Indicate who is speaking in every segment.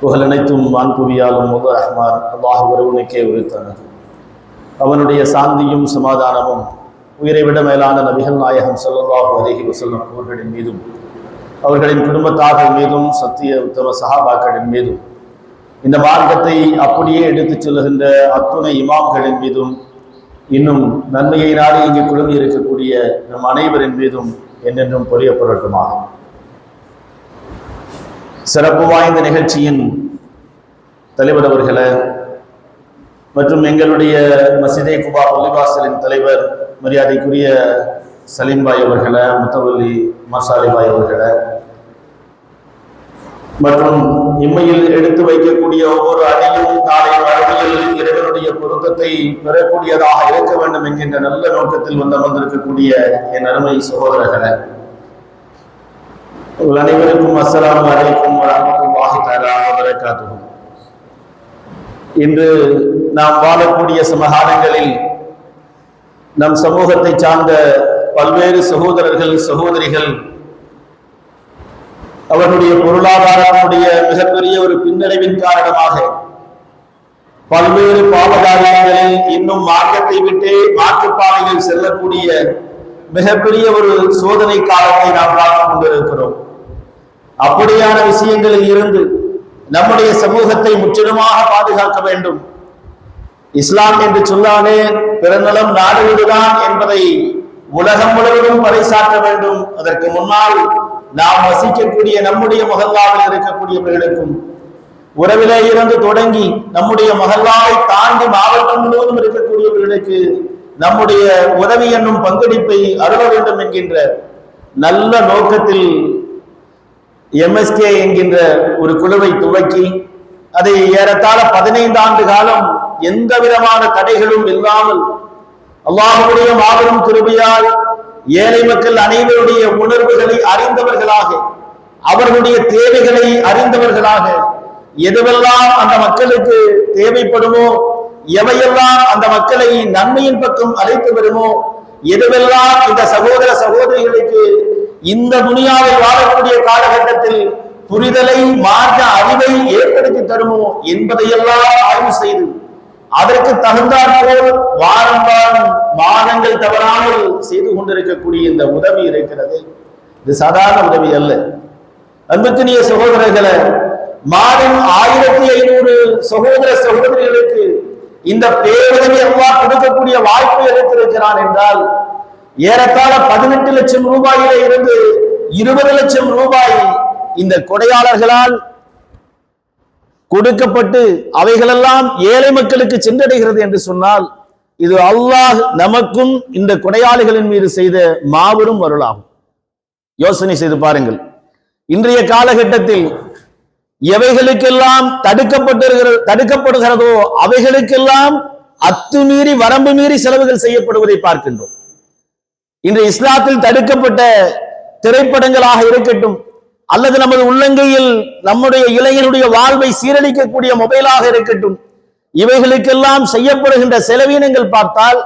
Speaker 1: புகழ் அனைத்தும் வான்புவியாலும் முக ரஹ்மான் அல்லாஹ் ஒருவனுக்கே உரித்தனர் அவனுடைய சாந்தியும் சமாதானமும் உயிரை விட மேலான நபிகள் நாயகம் ஸல்லல்லாஹு அலைஹி வசல்லம் அவர்களின் மீதும் அவர்களின் குடும்பத்தார்கள் மீதும் சத்திய உத்தம சஹாபாக்களின் மீதும் இந்த மார்க்கத்தை அப்படியே எடுத்துச் செல்லுகின்ற அத்துணை இமாம்களின் மீதும் இன்னும் நன்மையை நாடி இங்கு குழுமி இருக்கக்கூடிய நம் அனைவரின் மீதும் என்னென்றும் பொழியப்படட்டுமாக சிறப்பு வாய்ந்த நிகழ்ச்சியின் தலைவர் அவர்களை மற்றும் எங்களுடைய மசிதே குபா பள்ளிவாசலின் தலைவர் மரியாதைக்குரிய சலீம்பாய் அவர்களை முத்தவல்லி மசாலிபாய் அவர்களை மற்றும் இம்மையில் எடுத்து வைக்கக்கூடிய ஒவ்வொரு அணியும் நாளை மறுமையில் இறைவனுடைய பொருத்தத்தை பெறக்கூடியதாக இருக்க வேண்டும் என்கின்ற நல்ல நோக்கத்தில் வந்து வந்திருக்கக்கூடிய என் அருமை சகோதரர்களை. உங்கள் அனைவருக்கும் அஸ்லாம் அலைக்கும் வரஹ்மத்துல்லாஹி தஆலா வபரகாத்துஹு. இன்று நாம் வாழக்கூடிய சமகாலங்களில் நம் சமூகத்தை சார்ந்த பல்வேறு சகோதரர்கள் சகோதரிகள் அவர்களுடைய பொருளாதாரத்தினுடைய மிகப்பெரிய ஒரு பின்னடைவின் காரணமாக பல்வேறு பாவகாரியங்களில் இன்னும் மார்க்கத்தை விட்டே மாற்றுப்பாதையில் செல்லக்கூடிய மிகப்பெரிய ஒரு சோதனை காலத்தை நாம் பார்த்து கொண்டிருக்கிறோம். அப்படியான விஷயங்களில் இருந்து நம்முடைய சமூகத்தை முற்றிலுமாக பாதுகாக்க வேண்டும். இஸ்லாம் என்று சொல்லாலே பிறநலம் நாடுவதுதான் என்பதை உலகம் முழுவதும் பறைசாற்ற வேண்டும். அதற்கு முன்னால் நாம் வசிக்கக்கூடிய நம்முடைய மகல்லாவில் இருக்கக்கூடியவர்களுக்கும் உறவிலே இருந்து தொடங்கி நம்முடைய மகல்லாவை தாண்டி மாவட்டம் முழுவதும் இருக்கக்கூடியவர்களுக்கு நம்முடைய உதவி என்னும் பங்களிப்பை அருள வேண்டும் என்கின்ற நல்ல நோக்கத்தில் எம்எஸ்கே என்கின்ற ஒரு குழுவை துவக்கி அதை ஏறத்தாழ பதினைந்து ஆண்டு காலம் எந்த விதமான தடைகளும் இல்லாமல் அல்லாஹுடைய மாபெரும் கிருபையால் ஏழை மக்கள் அனைவருடைய உணர்வுகளை அறிந்தவர்களாக அவர்களுடைய தேவைகளை அறிந்தவர்களாக எதுவெல்லாம் அந்த மக்களுக்கு தேவைப்படுமோ எவையெல்லாம் அந்த மக்களை நன்மையின் பக்கம் அழைத்து வருமோ எதுவெல்லாம் இந்த சகோதர சகோதரிகளுக்கு இந்த துணியாவில் வாழக்கூடிய காலகட்டத்தில் புரிதலை மார்க்க அறிவை ஏற்படுத்தி தருமோ என்பதையெல்லாம் ஆய்வு செய்து அதற்கு தகுந்தாற்போல் வாரம் வாரம் மாதங்கள் தவறாமல் செய்து கொண்டிருக்கக்கூடிய இந்த உதவி இருக்கிறது. இது சாதாரண உதவி அல்ல. அன்புக்குரிய சகோதரர்களை மாதம் ஆயிரத்தி ஐநூறு சகோதர சகோதரிகளுக்கு இந்த பேருதவி எல்லாம் கொடுக்கக்கூடிய வாய்ப்பு எடுத்திருக்கிறான் என்றால் ஏறத்தாழ பதினெட்டு லட்சம் ரூபாயில இருந்து இருபது லட்சம் ரூபாய் இந்த கொடையாளர்களால் கொடுக்கப்பட்டு அவைகளெல்லாம் ஏழை மக்களுக்கு சென்றடைகிறது என்று சொன்னால் இது அல்லாஹ் நமக்கும் இந்த கொடையாளிகளின் மீது செய்த மாபெரும் அருளாகும். யோசனை செய்து பாருங்கள். இன்றைய காலகட்டத்தில் எவைகளுக்கெல்லாம் தடுக்கப்பட்டிருக்கிறது தடுக்கப்படுகிறதோ அவைகளுக்கெல்லாம் அத்துமீறி வரம்பு மீறி செலவுகள் செய்யப்படுவதை பார்க்கின்றோம். இன்று இஸ்லாத்தில் தடுக்கப்பட்ட திரைப்படங்களாக இருக்கட்டும் அல்லது நமது உள்ளங்கையில் நம்முடைய இளைஞனுடைய வாழ்வை சீரழிக்கக்கூடிய மொபைலாக இருக்கட்டும் இவைகளுக்கெல்லாம் செய்யப்படுகின்ற செலவீனங்கள் பார்த்தால்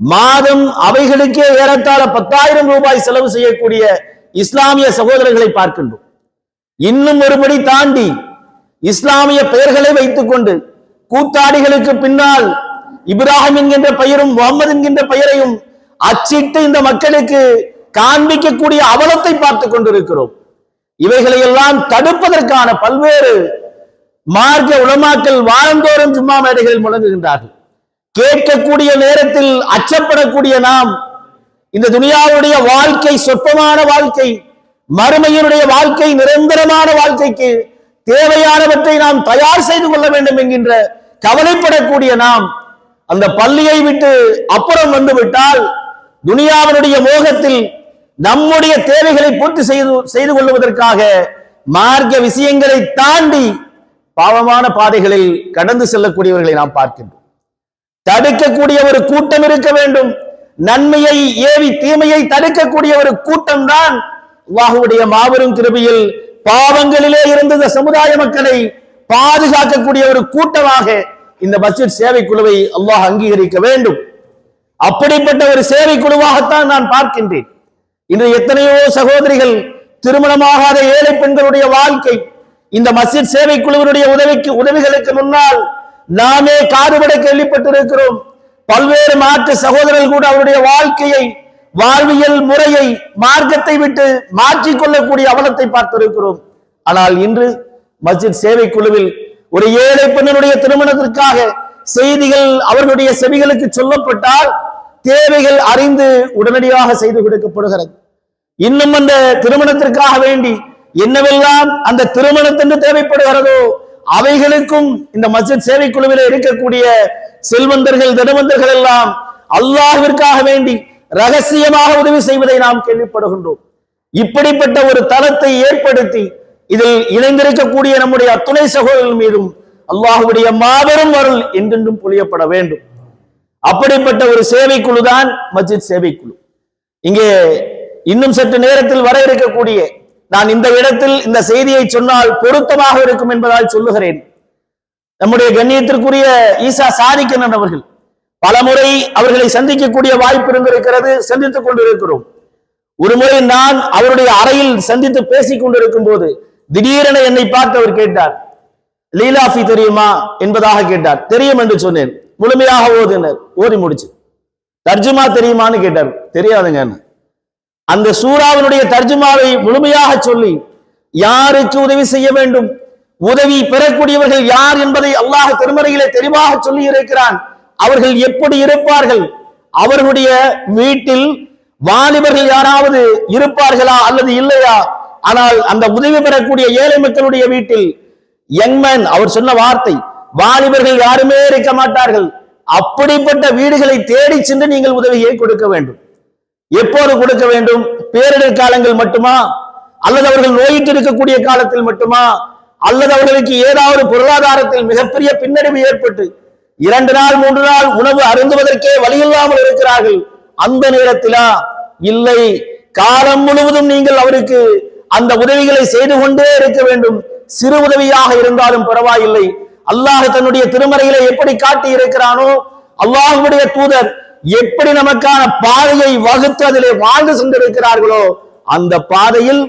Speaker 1: மாதம் அவைகளுக்கே ஏறத்தாழ பத்தாயிரம் ரூபாய் செலவு செய்யக்கூடிய இஸ்லாமிய சகோதரர்களை பார்க்கின்றோம். இன்னும் ஒருபடி தாண்டி இஸ்லாமிய பெயர்களை வைத்துக் கொண்டு கூத்தாடிகளுக்கு பின்னால் இப்ராஹிம் என்கின்ற பெயரும் முகமது என்கின்ற பெயரையும் அச்சிட்டு இந்த மக்களுக்கு காண்பிக்கக்கூடிய அவலத்தை பார்த்து கொண்டிருக்கிறோம். இவைகளை எல்லாம் தடுப்பதற்கான பல்வேறு மார்க்க உளமாக்கல் வாரந்தோறும் சும்மா மேடைகளில் முழங்குகின்றார்கள். கேட்கக்கூடிய நேரத்தில் அச்சப்படக்கூடிய நாம் இந்த துனியாவுடைய வாழ்க்கை சொற்பமான வாழ்க்கை மறுமையினுடைய வாழ்க்கை நிரந்தரமான வாழ்க்கைக்கு தேவையானவற்றை நாம் தயார் செய்து கொள்ள வேண்டும் என்கின்ற கவலைப்படக்கூடிய நாம் அந்த பள்ளியை விட்டு அப்புறம் வந்துவிட்டால் துனியாவினுடைய மோகத்தில் நம்முடைய தேவைகளை பூர்த்தி செய்து செய்து கொள்வதற்காக மார்க்க விஷயங்களை தாண்டி பாவமான பாதைகளில் கடந்து செல்லக்கூடியவர்களை நாம் பார்க்கின்றோம். தடுக்கக்கூடிய ஒரு கூட்டம் இருக்க வேண்டும். நன்மையை ஏவி தீமையை தடுக்கக்கூடிய ஒரு கூட்டம் தான் வாகுடைய மாபெரும் கிருபையில் பாவங்களிலே இருந்த இந்த சமுதாய மக்களை பாதுகாக்கக்கூடிய ஒரு கூட்டமாக இந்த மஸ்ஜித் சேவை குழுவை அல்லாஹ் அங்கீகரிக்க வேண்டும். அப்படிப்பட்ட ஒரு சேவை குழுவாகத்தான் நான் பார்க்கின்றேன். இன்று எத்தனையோ சகோதரிகள் திருமணமாகாத ஏழை பெண்களுடைய வாழ்க்கை இந்த மஸ்ஜித் சேவை குழுவினுடைய உதவிக்கு உதவிகளுக்கு முன்னால் நாமே காதுபட கேள்விப்பட்டிருக்கிறோம் பல்வேறு மாற்று சகோதரர்கள் கூட அவருடைய வாழ்க்கையை வாழ்வியல் முறையை மார்க்கத்தை விட்டு மாற்றிக் கொள்ளக்கூடிய அவலத்தை பார்த்திருக்கிறோம். ஆனால் இன்று மஸ்ஜித் சேவை குழுவில் ஒரு ஏழை பெண்ணினுடைய திருமணத்திற்காக செய்திகள் அவர்களுடைய செவிகளுக்கு சொல்லப்பட்டால் தேவைகள் அறிந்து உடனடியாக செய்து கொடுக்கப்படுகிறது. இன்னும் அந்த திருமணத்திற்காக வேண்டி என்னவெல்லாம் அந்த திருமணத்திற்கு தேவைப்படுகிறதோ அவைகளுக்கும் இந்த மஸ்ஜித் சேவை குழுவில் இருக்கக்கூடிய செல்வந்தர்கள் தினவந்தர்கள் எல்லாம் அல்லாஹிற்காக வேண்டி ரகசியமாக உதவி செய்வதை நாம் கேள்விப்படுகின்றோம். இப்படிப்பட்ட ஒரு தளத்தை ஏற்படுத்தி இதில் இணைந்திருக்கக்கூடிய நம்முடைய அத்துணை சகோதரர்கள் மீதும் அல்லாஹுடைய மாபெரும் அருள் என்றென்றும் பொழியப்பட வேண்டும். அப்படிப்பட்ட ஒரு சேவைக்குழு தான் மஸ்ஜித் சேவைக்குழு. இங்கே இன்னும் சற்று நேரத்தில் வர இருக்கக்கூடிய நான் இந்த இடத்தில் இந்த செய்தியை சொன்னால் பொருத்தமாக இருக்கும் என்பதால் சொல்லுகிறேன். நம்முடைய கண்ணியத்திற்குரிய ஈசா சாதிக்கண்ணன் அவர்கள் பலமுறை அவர்களை சந்திக்கக்கூடிய வாய்ப்பு இருந்திருக்கிறது சந்தித்துக் கொண்டிருக்கிறோம். ஒருமுறை நான் அவருடைய அறையில் சந்தித்து பேசிக் கொண்டிருக்கும் போது திடீரென என்னை பார்த்து அவர் கேட்டார் லீலாஃபி தெரியுமா என்பதாக கேட்டார். தெரியும் என்று சொன்னேன். முழுமையாக ஓதினர். ஓதி முடிச்சு. தர்ஜுமா தெரியுமான்னு கேட்டார். தெரியாதுங்க அந்த சூறாவினுடைய தர்ஜுமாவை முழுமையாக சொல்லி யாருக்கு உதவி செய்ய வேண்டும்? உதவி பெறக்கூடியவர்கள் யார் என்பதை அல்லாஹ் திருமறையிலே தெளிவாக சொல்லி இருக்கிறான். அவர்கள் எப்படி இருப்பார்கள்? அவர்களுடைய வீட்டில் வாலிபர்கள் யாராவது இருப்பார்களா அல்லது இல்லையா? ஆனால் அந்த உதவி பெறக்கூடிய ஏழை மக்களுடைய வீட்டில் யங்மேன் அவர் சொன்ன வார்த்தை வாலிபர்கள் யாருமே இருக்க மாட்டார்கள். அப்படிப்பட்ட வீடுகளை தேடி சென்று நீங்கள் உதவியை கொடுக்க வேண்டும். எப்போது கொடுக்க வேண்டும்? பேரிடர் காலங்கள் மட்டுமா? அல்லது அவர்கள் நோயிட்டு இருக்கக்கூடிய காலத்தில் மட்டுமா? அல்லது அவர்களுக்கு ஏதாவது பொருளாதாரத்தில் மிகப்பெரிய பின்னடைவு ஏற்பட்டு இரண்டு நாள் மூன்று நாள் உணவு அருந்துவதற்கே வழியில்லாமல் இருக்கிறார்கள். அந்த நேரத்திலா? இல்லை. காலம் முழுவதும் நீங்கள் அவருக்கு அந்த உதவிகளை செய்து கொண்டே இருக்க வேண்டும். சிறு உதவியாக இருந்தாலும் பரவாயில்லை. அல்லாஹ் தன்னுடைய திருமறையில எப்படி காட்டி இருக்கிறானோ அல்லாஹுடைய தூதர் எப்படி நமக்கான பாதையை வகுத்து அதிலே வாழ்ந்து சென்றிருக்கிறார்களோ அந்த பாதையில்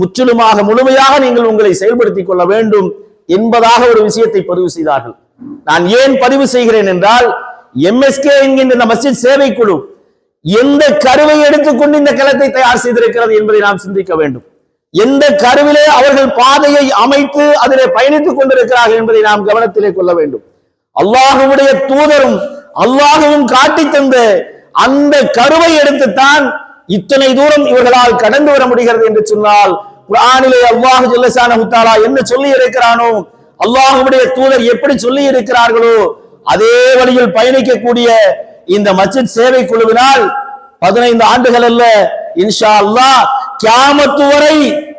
Speaker 1: முற்றிலுமாக முழுமையாக நீங்கள் உங்களை செயல்படுத்திக் கொள்ள வேண்டும் என்பதாக ஒரு விஷயத்தை பதிவு செய்தார்கள். நான் ஏன் பதிவு செய்கிறேன் என்றால் எம்எஸ்கே என்கின்ற இந்த மஸ்ஜித் சேவை குழு எந்த கருவை எடுத்துக்கொண்டு இந்த களத்தை தயார் செய்திருக்கிறது என்பதை நாம் சிந்திக்க வேண்டும். எந்த கருவிலே அவர்கள் பாதையை அமைத்து அதிலே பயணித்துக் கொண்டிருக்கிறார்கள் என்பதை நாம் கவனத்திலே கொள்ள வேண்டும். அல்லாஹுடைய தூதரும் அல்லாஹுவும் காட்டி தந்த அந்த கருவை எடுத்துத்தான் இத்தனை தூரம் இவர்களால் கடந்து வர முடிகிறது என்று சொன்னால் குரானிலே அல்லாஹு ஜல்லசான முத்தாலா என்ன சொல்லி இருக்கிறானோ அல்லாஹுடைய தூதர் எப்படி சொல்லி இருக்கிறார்களோ அதே வழியில் பயணிக்கக்கூடிய இந்த மஸ்ஜித் சேவை குழுவினால் பதினைந்து ஆண்டுகள் அல்ல இன்ஷா அல்லாஹ் கியாமத்து வரை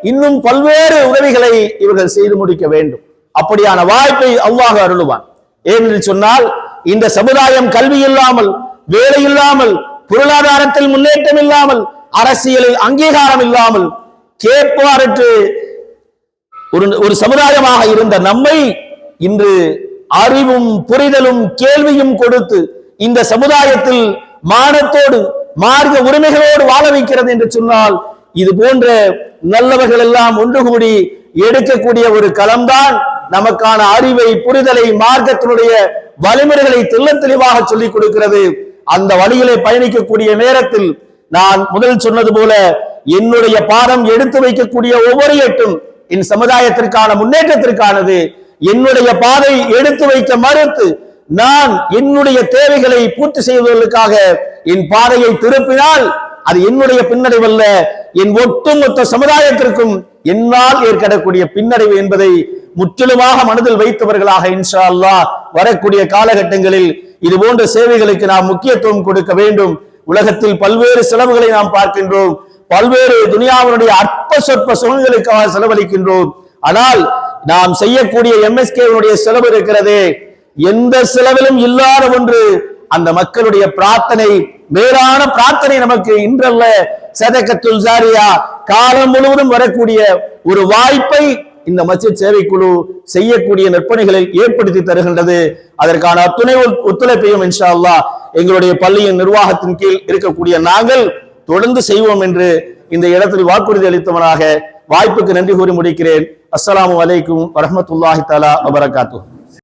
Speaker 1: இன்னும் பல்வேறு உதவிகளை இவர்கள் செய்து முடிக்க வேண்டும். அப்படியான வாய்ப்பை அவ்வாக அருளுவான். ஏனென்று சொன்னால் இந்த சமுதாயம் கல்வி இல்லாமல் வேலை இல்லாமல் பொருளாதாரத்தில் முன்னேற்றம் இல்லாமல் அரசியலில் அங்கீகாரம் இல்லாமல் கேட்பாரற்று ஒரு ஒரு சமுதாயமாக இருந்த நம்மை இன்று அறிவும் புரிதலும் கேள்வியும் கொடுத்து இந்த சமுதாயத்தில் மானத்தோடு மார்க்க உரிமைகளோடு வாழ வைக்கிறது என்று சொன்னால் இது போன்ற நல்லவர்கள் எல்லாம் ஒன்று கூடி எடுக்கக்கூடிய ஒரு களம்தான் நமக்கான அறிவை புரிதலை மார்க்கத்தினுடைய வழிமுறைகளை தெள்ள தெளிவாக சொல்லிக் கொடுக்கிறது. அந்த வழியிலே பயணிக்கக்கூடிய நேரத்தில் நான் முதல் சொன்னது போல என்னுடைய பாடம் எடுத்து வைக்கக்கூடிய ஒவ்வொரு எட்டும் என் சமுதாயத்திற்கான முன்னேற்றத்திற்கானது. என்னுடைய பாதை எடுத்து வைக்க மறுத்து நான் என்னுடைய தேவைகளை பூர்த்தி செய்வதற்காக என் பாதையை திருப்பினால் அது என்னுடைய பின்னடைவல்ல என் ஒட்டுமொத்த சமுதாயத்திற்கும் என்னால் ஏற்படக்கூடிய பின்னடைவு என்பதை முற்றிலுமாக மனதில் வைத்தவர்களாக இன்ஷா அல்லாஹ் வரக்கூடிய காலகட்டங்களில் இது போன்ற சேவைகளுக்கு நாம் முக்கியத்துவம் கொடுக்க வேண்டும். உலகத்தில் பல்வேறு செலவுகளை நாம் பார்க்கின்றோம். பல்வேறு துனியாவினுடைய அற்ப சொற்ப சுகங்களுக்காக செலவழிக்கின்றோம். ஆனால் நாம் செய்யக்கூடிய எம்எஸ்கேனுடைய செலவு இருக்கிறது. எந்த செலவிலும் இல்லாத ஒன்று. அந்த மக்களுடைய பிரார்த்தனை மேலான பிரார்த்தனை நமக்கு இன்றல்ல. சதக்கத்துல் ஜாரியா காலம் முழுவதும் வரக்கூடிய ஒரு வாய்ப்பை இந்த மஸ்ஜித் சேவை குழு செய்யக்கூடிய நற்பணிகளில் ஏற்படுத்தி தருகின்றது. அதற்கான அத்துணை ஒத்துழைப்பையும் இன்ஷா அல்லா எங்களுடைய பள்ளியின் நிர்வாகத்தின் கீழ் இருக்கக்கூடிய நாங்கள் தொடர்ந்து செய்வோம் என்று இந்த இடத்தில் வாக்குறுதி அளித்தவனாக வாய்ப்புக்கு நன்றி கூறி முடிக்கிறேன். அஸ்லாம் வலைக்கும் வரமத்துல்லாஹி தஆலா வபரகாத்துஹு.